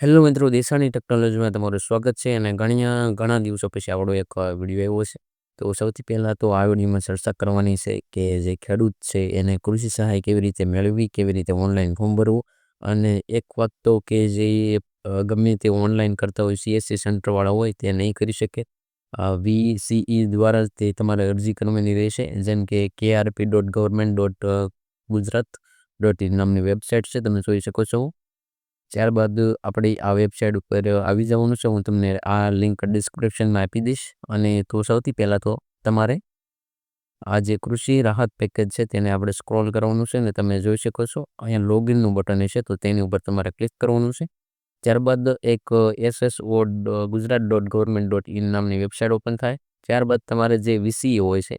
Hello મિત્રો દેશાની ટેકનોલોજીમાં તમારું સ્વાગત છે અને ઘણા ઘણા દિવસો પછી આપણો એક વીડિયો આવ્યો છે. તો સૌથી પહેલાં તો આ વિડીયોમાં ચર્ચા કરવાની છે કે જે ખેડૂત છે એને કૃષિ સહાય કેવી રીતે મેળવવી, કેવી રીતે ઓનલાઈન ફોર્મ ભરવું? અને એક વાત તો કે જે ગમે તે ઓનલાઈન કરતા હોય, સીએસસી સેન્ટરવાળા હોય તે નહીં કરી શકે. વીસીઈ દ્વારા તે તમારે અરજી કરવાની રહેશે. જેમ કે KRP dot government dot Gujarat dot in નામની વેબસાઇટ છે. તમે જોઈ શકો છો. ત્યારબાદ આપણે આ વેબસાઇટ ઉપર આવી જવાનું છે. હું તમને આ લિંક ડિસ્ક્રિપ્શનમાં આપી દઈશ અને તો સૌથી પહેલાં તો તમારે આ જે કૃષિ રાહત પેકેજ છે તેને આપણે સ્ક્રોલ કરવાનું છે અને તમે જોઈ શકો છો અહીંયા લોગિનનું બટન છે તો તેની ઉપર તમારે ક્લિક કરવાનું છે. ત્યારબાદ એક SSO Gujarat dot government dot in નામની વેબસાઇટ ઓપન થાય. ત્યારબાદ તમારે જે વીસી હોય છે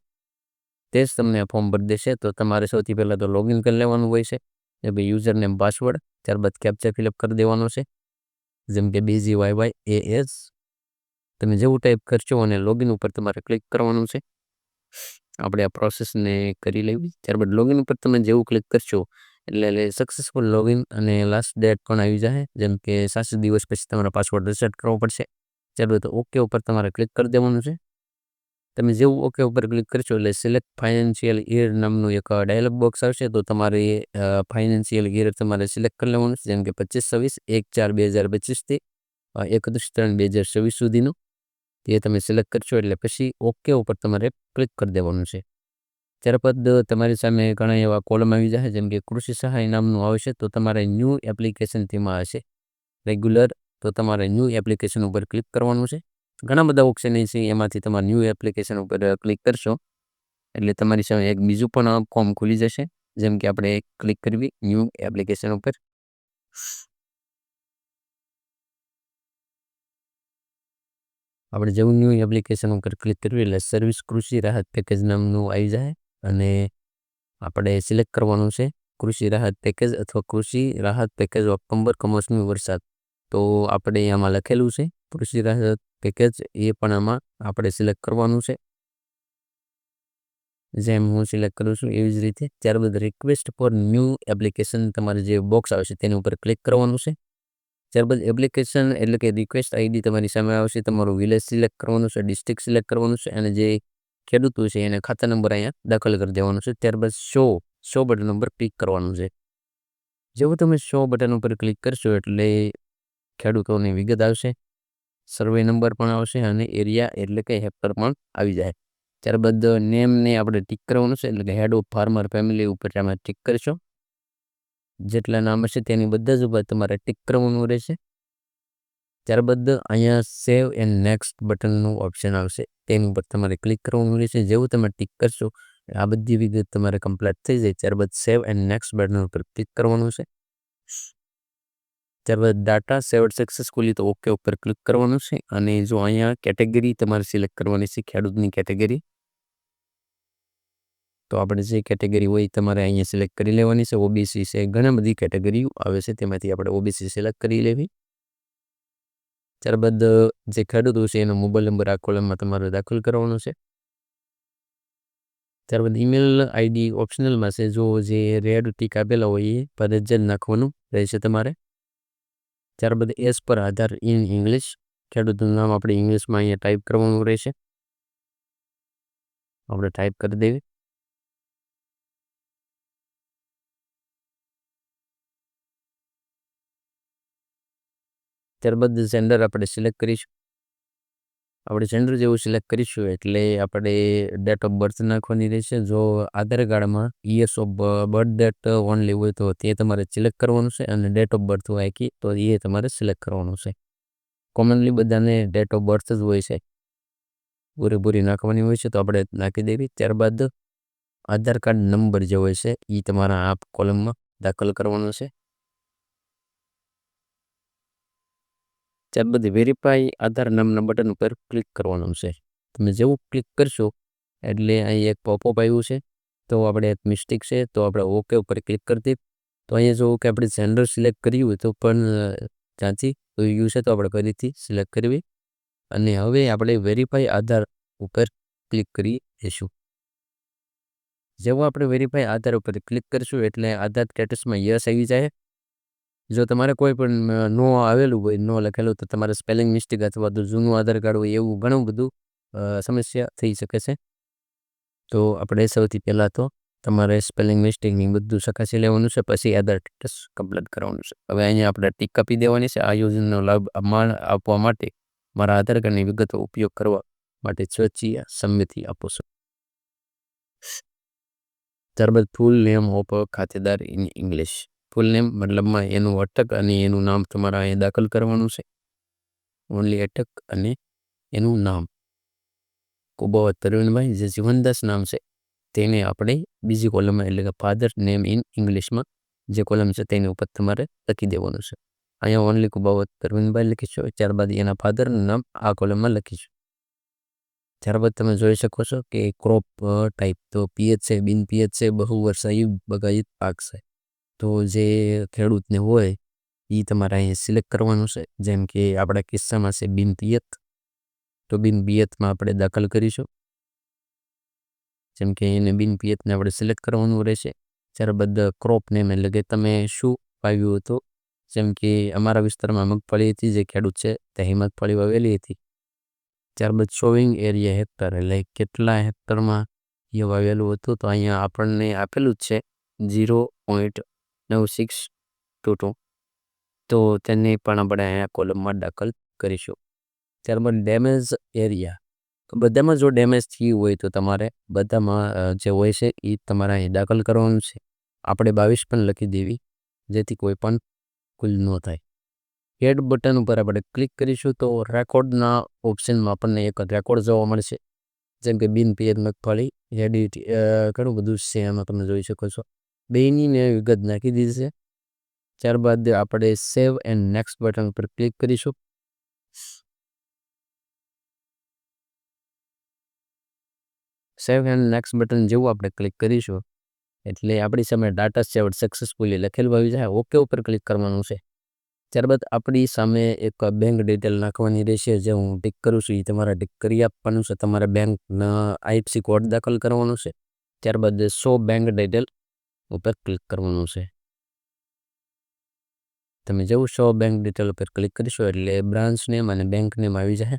તે જ તમને ફોર્મ ભરી દેશે. તો તમારે સૌથી પહેલાં તો લોગિન કરી લેવાનું હોય છે. એ ભાઈ યુઝર નેમ પાસવર્ડ ત્યારબાદ કેપ્ચા ફિલઅપ કરી દેવાનો છે. જેમ કે બીજી વાય વાય એ એસ તમે જેવું ટાઈપ કરશો અને લોગિન ઉપર તમારે ક્લિક કરવાનું છે. આપણે આ પ્રોસેસને કરી લેવી. ત્યારબાદ લોગિન ઉપર તમે જેવું ક્લિક કરશો એટલે સક્સેસફુલ લોગિન અને લાસ્ટ ડેટ પણ આવી જાય જેમ કે સાત દિવસ પછી તમારા પાસવર્ડ રિસેટ કરવો પડશે. ત્યારબાદ ઓકે ઉપર તમારે ક્લિક કરી દેવાનું છે. તમે જેવું ઓકે ઉપર ક્લિક કરશો એટલે સિલેક્ટ ફાઇનાન્શિયલ ઇયર નામનું એક ડાયલોગ બોક્સ આવશે. તો તમારે ફાઇનાન્શિયલ ઇયર તમારે સિલેક્ટ કરી લેવાનું છે. જેમ કે પચીસ, છવ્વીસ, એક ચાર, બે હજાર પચીસથી એકત્રીસ, ત્રણ, બે હજાર છવ્વીસ સુધીનું. તે તમે સિલેક્ટ કરશો એટલે પછી ઓકે ઉપર તમારે ક્લિક કરી દેવાનું છે. ત્યારબાદ તમારી સામે ઘણા એવા કોલમ આવી જાય જેમ કે કૃષિ સહાય નામનું આવશે. તો તમારે ન્યૂ એપ્લિકેશન તેમાં હશે. રેગ્યુલર તો તમારે ન્યૂ એપ્લિકેશન ઉપર ક્લિક કરવાનું છે. ઘણા બધા ઓપ્શન છે. એમાંથી તમારે ન્યૂ એપ્લિકેશન ઉપર ક્લિક કરશો. એટલે તમારી સામે એક બીજું પણ ફોર્મ ખુલી જશે. જેમ કે આપણે ક્લિક કરવી ન્યૂ એપ્લિકેશન ઉપર. આપણે જેવું ન્યૂ એપ્લિકેશન ઉપર ક્લિક કરવી એટલે સર્વિસ કૃષિ રાહત પેકેજ નામનું આવી જાય. અને આપણે સિલેક્ટ કરવાનું છે કૃષિ રાહત પેકેજ અથવા કૃષિ રાહત પેકેજ ઓક્ટોબર કમોસમી વરસાદ. તો આપણે આમાં લખેલું છે કૃષિ રાહત પેકેજ એ પણ આમાં આપણે સિલેક્ટ કરવાનું છે. જેમ હું સિલેક્ટ કરું છું એવી જ રીતે ત્યારબાદ રિક્વેસ્ટ ફોર ન્યૂ એપ્લિકેશન તમારે જે બોક્સ આવશે તેની ઉપર ક્લિક કરવાનું છે. ત્યારબાદ એપ્લિકેશન એટલે કે રિક્વેસ્ટ આઈડી તમારી સામે આવશે તમારું વિલેજ સિલેક્ટ કરવાનું છે ડિસ્ટ્રિક્ટ સિલેક્ટ કરવાનું છે અને જે ખેડૂતો છે એને ખાતા નંબર અહીંયા દાખલ કરી દેવાનો છે. ત્યારબાદ શો શો બટન ઉપર ક્લિક કરવાનું છે. જેવું તમે શો બટન ઉપર ક્લિક કરશો એટલે ખેડૂતોની વિગત આવશે. સર્વે નંબર પણ આવશે અને એરિયા એટલે કે હેક્ટર પણ આવી જાય. ત્યારબાદ નેમને આપણે ટીક કરવાનું છે એટલે કે હેડ ઓફ ફાર્મર ફેમિલી ઉપર તમે ટીક કરશો. જેટલા નામ હશે તેની બધા જ ઉપર તમારે ટીક કરવાનું રહેશે. ત્યારબાદ અહીંયા સેવ એન્ડ નેક્સ્ટ બટનનું ઓપ્શન આવશે. તેની ઉપર તમારે ક્લિક કરવાનું રહેશે. જેવું તમે ટીક કરશો, આ બધી વિગત તમારે કમ્પ્લીટ થઈ જાય. ત્યારબાદ સેવ એન્ડ નેક્સ્ટ બટન ઉપર ક્લિક કરવાનું છે. ત્યારબાદ ડાટા સેવડ સક્સેસફુલી તો ઓકે ઉપર ક્લિક કરવાનું છે અને જો અહીંયા કેટેગરી તમારે સિલેક્ટ કરવાની છે ખેડૂતની કેટેગરી તો આપણે જે કેટેગરી હોય તમારે અહીંયા સિલેક્ટ કરી લેવાની છે ઓબીસી છે ઘણા બધી કેટેગરીઓ આવે છે તેમાંથી આપણે ઓબીસી સિલેક્ટ કરી લેવી ત્યારબાદ જે ખેડૂતો છે એનો મોબાઈલ નંબર આ કોલમમાં તમારે દાખલ કરવાનો છે ત્યારબાદ ઈમેલ આઈડી ઓપ્શનલમાં છે જો જે રેડ ટીક આપેલા હોય એ ફરજિયાત નાખવાનું રહેશે તમારે ત્યારબાદ એસ પર આધાર ઇન ઇંગ્લિશ ખેડૂતનું નામ આપણે ઇંગ્લિશમાં અહીંયા ટાઈપ કરવાનું રહેશે. આપણે ટાઈપ કરી દેવી. ત્યારબાદ સેન્ડર આપણે સિલેક્ટ કરીશું. આપણે સેન્ડર જેવું સિલેક્ટ કરીશું એટલે આપણે ડેટ ઓફ બર્થ નાખવાની રહેશે. જો આધાર કાર્ડમાં yes of birth date only હોય તો તે તમારે સિલેક્ટ કરવાનું છે અને ડેટ ઓફ બર્થ હોય કે તો એ તમારે સિલેક્ટ કરવાનું છે. કોમનલી બધાને ડેટ ઓફ બર્થ જ હોય છે. પૂરેપૂરી નાખવાની હોય છે તો આપણે નાખી દેવી. ત્યારબાદ આધાર કાર્ડ નંબર જે હોય છે એ તમારા આ કોલમમાં દાખલ કરવાનો છે. ત્યારબાદ વેરીફાઈ આધાર નામના બટન ઉપર ક્લિક કરવાનું છે. તમે જેવું ક્લિક કરશો, એટલે અહીં એક પોપઅપ આવ્યું છે. તો આપણે એક મિસ્ટેક છે, તો આપણે ઓકે ઉપર ક્લિક કરી તો અહીંયા જોવું કે આપણે જેન્ડર સિલેક્ટ કર્યું હોય તો પણ ત્યાંથી યુ છે તો આપણે ફરીથી સિલેક્ટ કરવી. અને હવે આપણે વેરીફાઈ આધાર ઉપર ક્લિક કરી દઈશું. જેવું આપણે વેરીફાઈ આધાર ઉપર ક્લિક કરીશું એટલે આધાર સ્ટેટસમાં યસ આવી જાય. જો તમારે કોઈ પણ નો આવેલું હોય, નો લખેલું તો તમારે સ્પેલિંગ મિસ્ટેક અથવા તો જૂનું આધાર કાર્ડ હોય એવું ઘણું બધું સમસ્યા થઈ શકે છે. તો આપણે સૌથી પહેલાં તો તમારે સ્પેલિંગ મિસ્ટેકની બધું ચકાસી લેવાનું છે, પછી આધાર સ્ટેટસ કમ્પ્લેટ કરવાનું છે. હવે અહીંયા આપણે ટીક આપી દેવાની છે, આ યોજનાનો લાભ આપવા માટે મારા આધાર કાર્ડની વિગતો ઉપયોગ કરવા માટે સ્વચ્છીય સંમતિ આપો છો. ત્યારબાદ ફૂલ નેમ ઓફ ખાતેદાર ઇન ઇંગ્લિશ ફૂલ નેમ મતલબમાં એનું અટક અને એનું નામ તમારે અહીંયા દાખલ કરવાનું છે. ઓનલી અટક અને એનું નામ. કુબાવત પ્રવીણભાઈ જે જીવનદાસ નામ છે, તેને આપણે બીજી કોલમમાં એટલે કે ફાધર નેમ ઇન ઇંગ્લિશમાં જે કોલમ છે તેની ઉપર તમારે લખી દેવાનું છે. અહીંયા ઓનલી કુબાવત પ્રવીણભાઈ લખીશું ત્યારબાદ એના ફાધરનું નામ આ કોલમમાં લખીશું ત્યારબાદ તમે જોઈ શકો છો કે ક્રોપ ટાઈપ તો પિયત છે, બિન પિયત છે, બહુ વર્ષાયુ બગાયત પાક છે. તો જે ખેડૂતને હોય એ તમારે અહીંયા સિલેક્ટ કરવાનું છે. જેમ કે આપણા કિસ્સામાં છે બિન પિયત. તો બિન પિયતમાં આપણે દાખલ કરીશું. જેમ કે એને બિન પિયતને આપણે સિલેક્ટ કરવાનું રહેશે. ત્યારબાદ ક્રોપ નેમ એટલે કે તમે શું વાવ્યું હતું? જેમ કે અમારા વિસ્તારમાં મગફળી હતી, જે ખેડૂત છે, તે મગફળી વાવેલી હતી. ત્યારબાદ શોવિંગ એરિયા હેક્ટર એટલે કેટલા હેક્ટરમાં એ વાવેલું હતું? તો અહીંયા આપણને આપેલું જ છે ઝીરો પોઈન્ટ નવ સિક્સ ટુ ટુ તો તેને પણ આપણે અહીંયા કોલમમાં દાખલ કરીશું. ત્યારબાદ ડેમેજ એરિયા તો બધામાં જો ડેમેજ થયું હોય તો તમારે બધામાં જે હોય છે એ તમારે અહીં દાખલ કરવાનું છે. આપણે બાવીસ પણ લખી દેવી, જેથી કોઈ પણ કુલ ન થાય. એડ બટન ઉપર આપણે ક્લિક કરીશું તો રેકોર્ડના ઓપ્શનમાં આપણને એક રેકોર્ડ જોવા મળશે. જેમ કે બિન પિયત મગફળી એડિટ ઘણું બધું છે એમાં તમે જોઈ શકો છો. બેની મેં વિગત નાખી દીધી છે. ત્યારબાદ આપણે સેવ એન્ડ નેક્સ્ટ બટન પર ક્લિક કરીશું. સેવ એન્ડ નેક્સ્ટ બટન જેવું આપણે ક્લિક કરીશું, એટલે આપણી સામે ડાટા સેવડ સક્સેસફુલી લખેલું આવી જાય, ઓકે ઉપર ક્લિક કરવાનું છે. ત્યારબાદ આપણી સામે એક બેંક ડિટેલ નાખવાની રહેશે, જે હું ટિક કરું છું, એ તમારે ટિક કરી આપવાનું છે. તમારે બેંકના આઈએફસી કોડ દાખલ કરવાનો છે. ત્યારબાદ સો બેંક ડિટેલ ઉપર ક્લિક કરવાનું છે. તમે જેવું છો બેંક ડિટેલ ઉપર ક્લિક કરીશો એટલે બ્રાન્ચ નેમ અને બેંક નેમ આવી જાય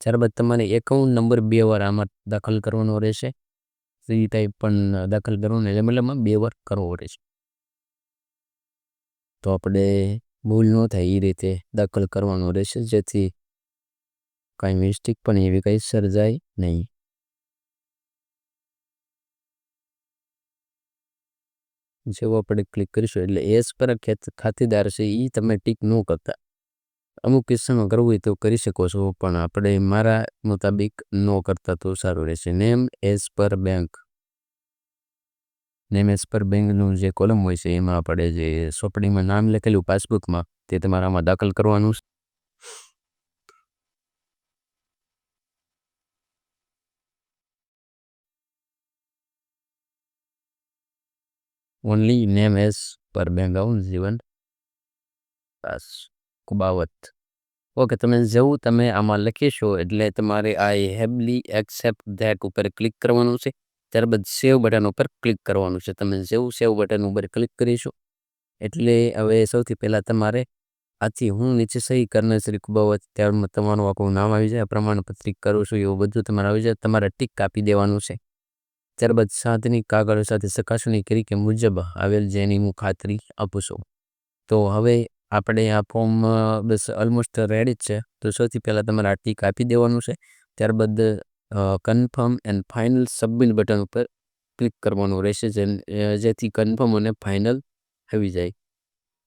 ત્યારબાદ તમારે એકાઉન્ટ નંબર બે વાર આમાં દાખલ કરવાનો રહેશે. સી ટાઈપ પણ દાખલ કરવાનો એટલે મતલબમાં બે વાર કરવો રહેશે. તો આપણે ભૂલ ન થાય એ રીતે દાખલ કરવાનો રહેશે જેથી કાંઈ મિસ્ટેક પણ એવી કંઈ સર્જાય નહીં. જેવો આપણે ક્લિક કરીશું એટલે એસ પર ખાતેદાર છે એ તમે ટીક ન કરતા. અમુક કિસ્સામાં કરવું હોય તો કરી શકો છો, પણ આપણે મારા મુતાબિક ન કરતા તો સારું રહેશે. Name as per bank name as per બેંકનું જે કોલમ હોય છે, એમાં આપણે જે સોંપણીમાં નામ લખેલું પાસબુકમાં તે તમારામાં દાખલ કરવાનું છે. Only name is per bank આવું જીવન બસ કુબાવત ઓકે તમે જેવું તમે આમાં લખીશો એટલે તમારે આઈ હેબલી એક્સેપ્ટ ધેટ ઉપર ક્લિક કરવાનું છે. ત્યારબાદ સેવ બટન ઉપર ક્લિક કરવાનું છે. તમે જેવું સેવ બટન ઉપર ક્લિક કરીશો એટલે હવે સૌથી પહેલાં તમારે આથી હું નીચે સહી કરનાર શ્રી કુબાવત ત્યારમાં તમારું આખું નામ આવી જાય, પ્રમાણપત્રિક કરું છું, એવું બધું તમારે આવી જાય, તમારે ટીક કાપી દેવાનું છે. ત્યારબાદ સાતની કાગળો સાથે ચકાસણી કરી કે મુજબ આવેલ જેની હું ખાતરી આપું છું. તો હવે આપણે આ ફોર્મ બસ ઓલમોસ્ટ રેડી જ છે. તો સૌથી પહેલાં તમારે આ ટીક આપી દેવાનું છે. ત્યારબાદ confirm and final submit button ઉપર ક્લિક કરવાનું રહેશે જેથી કન્ફર્મ અને ફાઇનલ આવી જાય.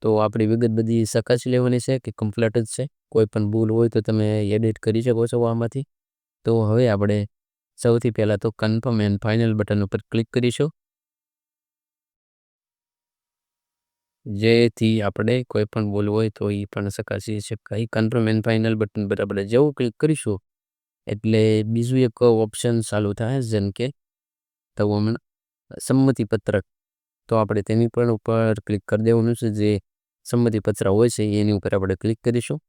તો આપણી વિગત બધી ચકાસી લેવાની છે કે કમ્પ્લીટ જ છે. કોઈ પણ ભૂલ હોય તો તમે એડિટ કરી શકો છો આમાંથી. તો હવે આપણે સૌથી પહેલાં તો કન્ફર્મ એન્ડ ફાઇનલ બટન ઉપર ક્લિક કરીશું. જેથી આપણે કોઈ પણ બોલવું હોય તો એ પણ ચકાસી શકાય કન્ફર્મ એન્ડ ફાઇનલ બટન આપણે જેવું ક્લિક કરીશું, એટલે બીજું એક ઓપ્શન ચાલુ થાય, જેમ કે તો સંમતિ પત્રક તો આપણે તેની પણ ઉપર ક્લિક કરી દેવાનું છે. જે સંમતિ પત્ર હોય છે, એની ઉપર આપણે ક્લિક કરીશું.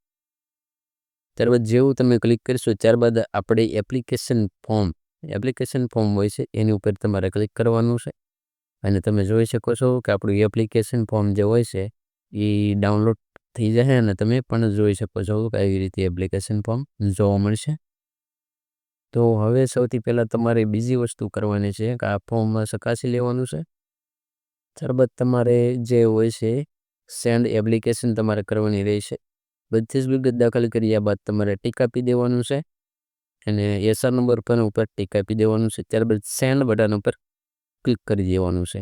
ત્યારબાદ જેવું તમે ક્લિક કરીશો, ત્યારબાદ આપણે એપ્લિકેશન ફોર્મ એપ્લિકેશન ફોર્મ હોય છે, એની ઉપર તમારે ક્લિક કરવાનું છે. અને તમે જોઈ શકો છો કે આપણું એપ્લિકેશન ફોર્મ જે હોય છે, એ ડાઉનલોડ થઈ જશે અને તમે પણ જોઈ શકો છો કે આવી રીતે એપ્લિકેશન ફોર્મ જોવા મળશે. તો હવે સૌથી પહેલાં તમારે બીજી વસ્તુ કરવાની છે કે આ ફોર્મ ચકાસી લેવાનું છે. ત્યારબાદ તમારે જે હોય છે સેન્ડ એપ્લિકેશન તમારે કરવાની રહેશે. બધી જ વિગત દાખલ કર્યા બાદ તમારે ટીક આપી દેવાનું છે. અને એસઆર નંબર પર ઉપર ટીક આપી દેવાનું છે. ત્યારબાદ સેન્ડ બટન ઉપર ક્લિક કરી દેવાનું છે.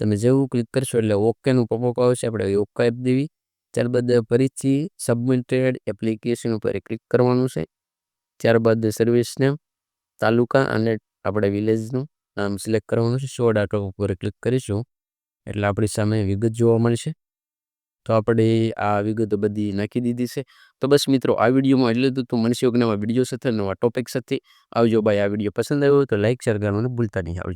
તમે જેવું ક્લિક કરશો એટલે ઓકેનું પોપઅપ આવશે. આપણે ઓકે આપી દેવી. ત્યારબાદ ફરીથી સબમિટેડ એપ્લિકેશન ઉપર ક્લિક કરવાનું છે. ત્યારબાદ સર્વિસ નેમ તાલુકા અને આપણે વિલેજનું નામ સિલેક્ટ કરવાનું છે. સો ડાટા ઉપર ક્લિક કરીશું. એટલે આપણી સામે વિગત જોવા મળશે. તો આપણે આ વિગતો બધી નાખી દીધી છે. તો બસ મિત્રો, આ વિડીયોમાં એટલે તો તું મનસી યોગના વીડિયો સાથે, નવા ટોપિક સાથે. આવજો ભાઈ, આ વીડિયો પસંદ આવ્યો તો લાઇક શેર કરવાનું ભૂલતા નહીં. આવજો.